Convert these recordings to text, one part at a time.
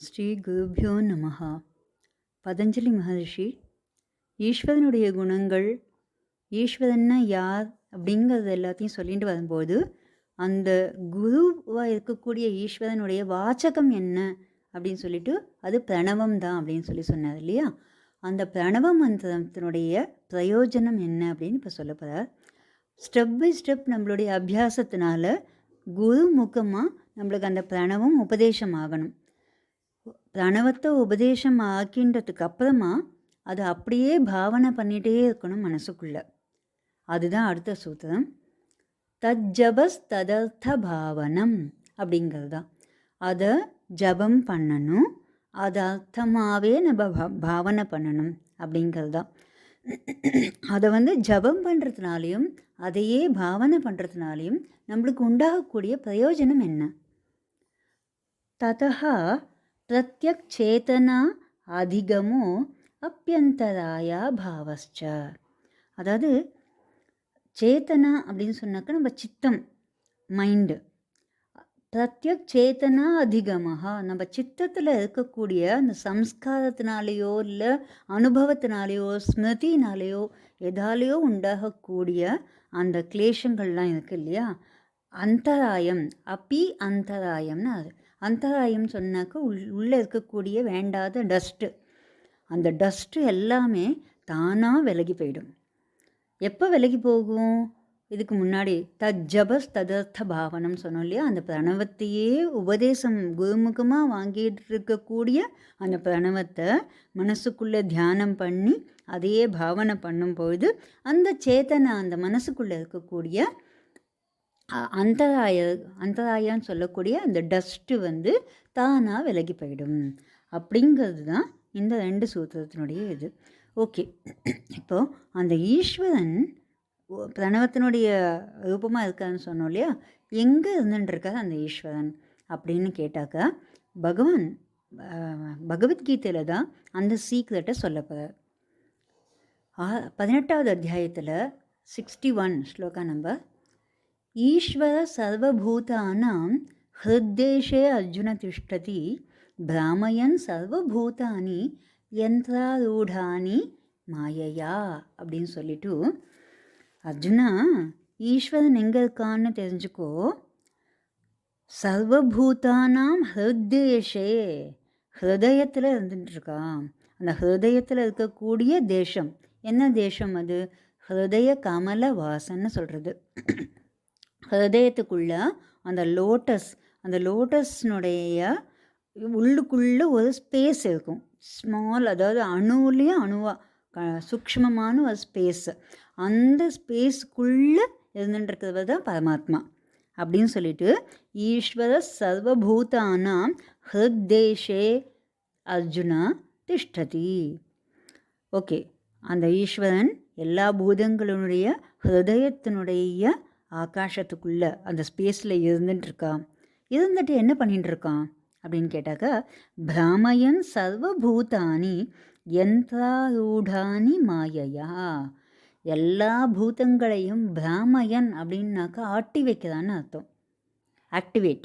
ஸ்ரீ குருபியோ நமஹா. பதஞ்சலி மகர்ஷி ஈஸ்வரனுடைய குணங்கள் ஈஸ்வரன்னா யார்? அப்படிங்கிறது எல்லாத்தையும் சொல்லிட்டு வரும்போது அந்த குருவாக இருக்கக்கூடிய ஈஸ்வரனுடைய வாச்சகம் என்ன? அப்படின்னு சொல்லிட்டு அது பிரணவம் தான் அப்படின்னு சொல்லி சொன்னார் இல்லையா? அந்த பிரணவ மந்திரத்தினுடைய பிரயோஜனம் என்ன? அப்படின்னு இப்போ சொல்ல போகிறார் ஸ்டெப் பை ஸ்டெப் நம்மளுடைய அபியாசத்தினால குரு முகமாக நம்மளுக்கு அந்த பிரணவம் உபதேசம் ஆகணும். ரணவத்தை உபதேசம் ஆக்கின்றதுக்கு அப்புறமா அதை அப்படியே பாவனை பண்ணிகிட்டே இருக்கணும் மனசுக்குள்ளே. அதுதான் அடுத்த சூத்திரம். தஜ்ஜபஸ் ததர்த்த பாவனம் அப்படிங்கிறது தான் அதை ஜபம் பண்ணணும். அது அர்த்தமாகவே நம்ம பாவனை பண்ணணும் அப்படிங்கிறது தான் அதை வந்து ஜபம் பண்ணுறதுனாலையும் அதையே பாவனை பண்ணுறதுனாலையும் நம்மளுக்கு உண்டாகக்கூடிய பிரயோஜனம் என்ன? ததா பிரத்யக் சேதனா அதிகமோ அப்பியந்தராயா பாவஸ்ச அதாவது சேத்தனா அப்படின்னு சொன்னாக்க நம்ம சித்தம் மைண்டு பிரத்யக் சேத்தனா அதிகமாக நம்ம சித்தத்தில் இருக்கக்கூடிய அந்த சம்ஸ்காரத்தினாலேயோ இல்லை அனுபவத்தினாலேயோ ஸ்மிருதினாலேயோ எதாலேயோ உண்டாகக்கூடிய அந்த கிளேஷங்கள்லாம் இருக்குது இல்லையா? அந்தராயம் அப்பி அந்தராயம்னு அது. அந்தகாயம் சொன்னாக்க உள் உள்ளே இருக்கக்கூடிய வேண்டாத டஸ்ட்டு அந்த டஸ்ட்டு எல்லாமே தானாக விலகி போயிடும். எப்போ விலகி போகும்? இதுக்கு முன்னாடி தஜ்ஜபஸ் ததர்த்த பாவனம் சொன்னோம் இல்லையா? அந்த பிரணவத்தையே உபதேசம் குருமுகமாக வாங்கிட்டு இருக்கக்கூடிய அந்த பிரணவத்தை மனசுக்குள்ளே தியானம் பண்ணி அதையே பாவனை பண்ணும்பொழுது அந்த சேத்தனை அந்த மனசுக்குள்ளே இருக்கக்கூடிய அந்தராய அந்தராயான்னு சொல்லக்கூடிய அந்த டஸ்ட்டு வந்து தானாக விலகி போயிடும். அப்படிங்கிறது தான் இந்த ரெண்டு சூத்திரத்தினுடைய இது. ஓகே. இப்போது அந்த ஈஸ்வரன் பிரணவத்தினுடைய ரூபமாக இருக்காருன்னு சொன்னோம் இல்லையா? எங்கே இருந்துட்டுருக்கார் அந்த ஈஸ்வரன் அப்படின்னு கேட்டாக்கா பகவான் பகவத்கீதையில் தான் அந்த சீக்ரெட்டை சொல்ல ஆ- பதினெட்டாவது அத்தியாயத்தில் சிக்ஸ்டி ஒன் ஸ்லோகா நம்பர் ஈஸ்வர சர்வபூதானாம் ஹிருத்தேஷே அர்ஜுன திஷ்டதி பிராமயன் சர்வபூதானி யந்திராரூடானி மாயையா அப்படின்னு சொல்லிட்டு அர்ஜுனா ஈஸ்வரன் எங்கே இருக்கான்னு தெரிஞ்சுக்கோ. சர்வபூதானாம் ஹிருத்தேஷே ஹிருதயத்தில் இருந்துட்டு இருக்கான் அந்த ஹிருதயத்தில் இருக்கக்கூடிய தேசம் என்ன தேசம் அது? ஹிருதய கமல வாசன்னு சொல்கிறது ஹதயத்துக்குள்ளே அந்த லோட்டஸ் அந்த லோட்டஸ்னுடைய உள்ளுக்குள்ளே ஒரு ஸ்பேஸ் இருக்கும். ஸ்மால் அதாவது அணுவுலேயே அணுவா க சூக்ஷ்மமான ஒரு ஸ்பேஸ் அந்த ஸ்பேஸ்க்குள்ளே இருந்துட்டுருக்கிறது தான் பரமாத்மா. அப்படின்னு சொல்லிட்டு ஈஸ்வர சர்வபூதானாம் ஹிருத்தேஷே அர்ஜுனா திஷ்டதி. ஓகே. அந்த ஈஸ்வரன் எல்லா பூதங்களுடைய ஹிருதயத்தினுடைய ஆகாசத்துக்குள்ளே அந்த ஸ்பேஸில் இருந்துட்டு இருக்கான் இருந்துட்டு என்ன பண்ணிட்டு இருக்கான் அப்படின்னு கேட்டாக்கா பிராமயன் சர்வபூதானி யந்திராரூடானி மாயையா? எல்லா பூதங்களையும் பிராமயன் அப்படின்னாக்கா ஆட்டி வைக்கிறான்னு அர்த்தம். ஆக்டிவேட்.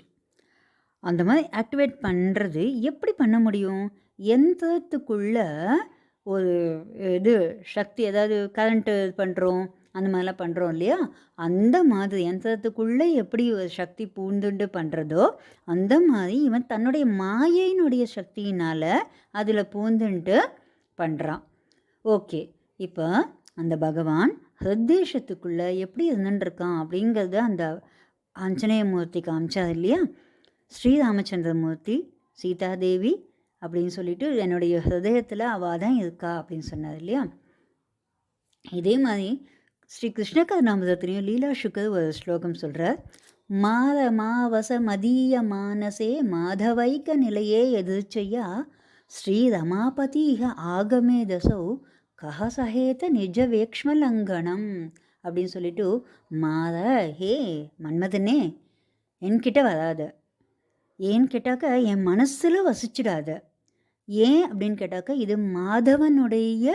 அந்த மாதிரி ஆக்டிவேட் பண்ணுறது எப்படி பண்ண முடியும்? எந்திரத்துக்குள்ள ஒரு இது சக்தி ஏதாவது கரண்ட்டு பண்ணுறோம் அந்த மாதிரிலாம் பண்ணுறோம் இல்லையா? அந்த மாதிரி யந்திரத்துக்குள்ளே எப்படி ஒரு சக்தி பூந்துண்டு பண்ணுறதோ அந்த மாதிரி இவன் தன்னுடைய மாயையினுடைய சக்தியினால் அதில் பூந்துன்ட்டு பண்ணுறான் ஓகே. இப்போ அந்த பகவான் ஹிருத்தேஷத்துக்குள்ளே எப்படி இருந்துட்டுருக்கான் அப்படிங்கிறத அந்த ஆஞ்சநேயமூர்த்தி காமிச்சார் இல்லையா? ஸ்ரீராமச்சந்திரமூர்த்தி சீதாதேவி அப்படின்னு சொல்லிட்டு என்னுடைய ஹிருதயத்தில் அவள் தான் இருக்கா அப்படின்னு சொன்னார் இல்லையா? இதே மாதிரி ஸ்ரீ கிருஷ்ண கருணாமிரத்திலையும் லீலா சுக்கர் ஒரு ஸ்லோகம் சொல்கிறார் மாத மாவச மதீய மானசே மாதவைக்க நிலையே எதிர்ச்சையா ஸ்ரீ ரமாபதிக ஆகமே தசௌ கஹசஹேத நிஜ வேக்ஷ்மலங்கனம் அப்படின்னு சொல்லிட்டு மாத ஹே மன்மதனே என்கிட்ட வராத. ஏன்னு கேட்டாக்க என் மனசில் வசிச்சிடாத. ஏன்? அப்படின்னு கேட்டாக்க இது மாதவனுடைய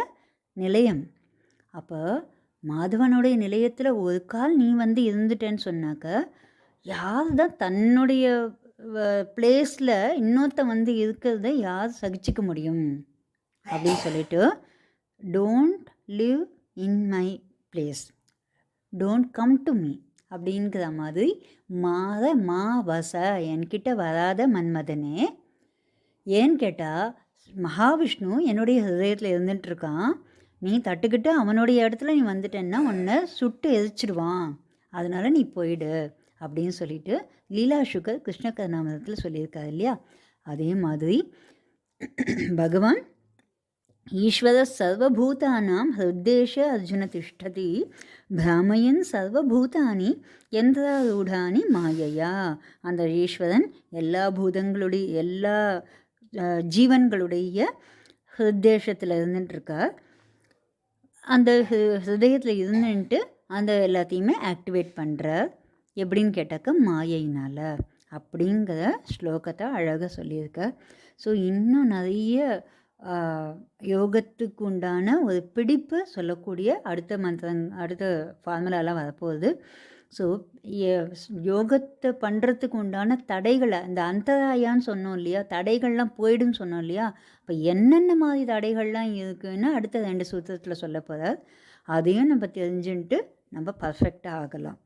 நிலையம். அப்போ மாதவனுடைய நிலையத்தில் ஒரு கால் நீ வந்து இருந்துட்டேன்னு சொன்னாக்க யார் தான் தன்னுடைய பிளேஸில் இன்னொருத்த வந்து இருக்கிறத யார் சகிச்சிக்க முடியும்? அப்படின்னு சொல்லிட்டு don't live in my place don't come to me அப்படிங்கிற மாதிரி மாத மா வச என்கிட்ட வராத மன்மதனே ஏன்னு கேட்டால் மகாவிஷ்ணு என்னுடைய ஹிருதயத்தில் இருந்துட்டுருக்கான் நீ தட்டுக்கிட்டு அவனுடைய இடத்துல நீ வந்துட்டேன்னா உன்னை சுட்டு எரிச்சிடுவான். அதனால் நீ போயிடு அப்படின்னு சொல்லிட்டு லீலா சுகர் கிருஷ்ண கருணாமதத்தில் சொல்லியிருக்காரு இல்லையா? அதே மாதிரி பகவான் ஈஸ்வர சர்வபூதானாம் ஹிருத்தேஷ அர்ஜுன திஷ்டதி பிராமயன் சர்வபூதானி யந்திராரூடானி மாயையா. அந்த ஈஸ்வரன் எல்லா பூதங்களுடைய எல்லா ஜீவன்களுடைய ஹிருத்தேஷத்தில் இருந்துட்டுருக்கார் அந்த ஹிருதயத்தில் இருந்துன்ட்டு அந்த எல்லாத்தையுமே ஆக்டிவேட் பண்ணுறார் எப்படின்னு கேட்டாக்க மாயையினால் அப்படிங்கிற ஸ்லோகத்தை அழகாக சொல்லியிருக்கார் ஸோ இன்னும் நிறைய யோகத்துக்கு உண்டான ஒரு பிடிப்பு சொல்லக்கூடிய அடுத்த மந்திரங் அடுத்த ஃபார்முலாலாம் வரப்போகுது. ஸோ யோகத்தை பண்ணுறதுக்கு உண்டான தடைகளை இந்த அந்தராயான்னு சொன்னோம் இல்லையா? தடைகள்லாம் போயிடுன்னு சொன்னோம் இல்லையா? அப்போ என்னென்ன மாதிரி தடைகள்லாம் இருக்குன்னு அடுத்த ரெண்டு சூத்திரத்தில் சொல்ல போகிறார் அதையும் நம்ம தெரிஞ்சுன்ட்டு நம்ம பர்ஃபெக்டாக ஆகலாம்.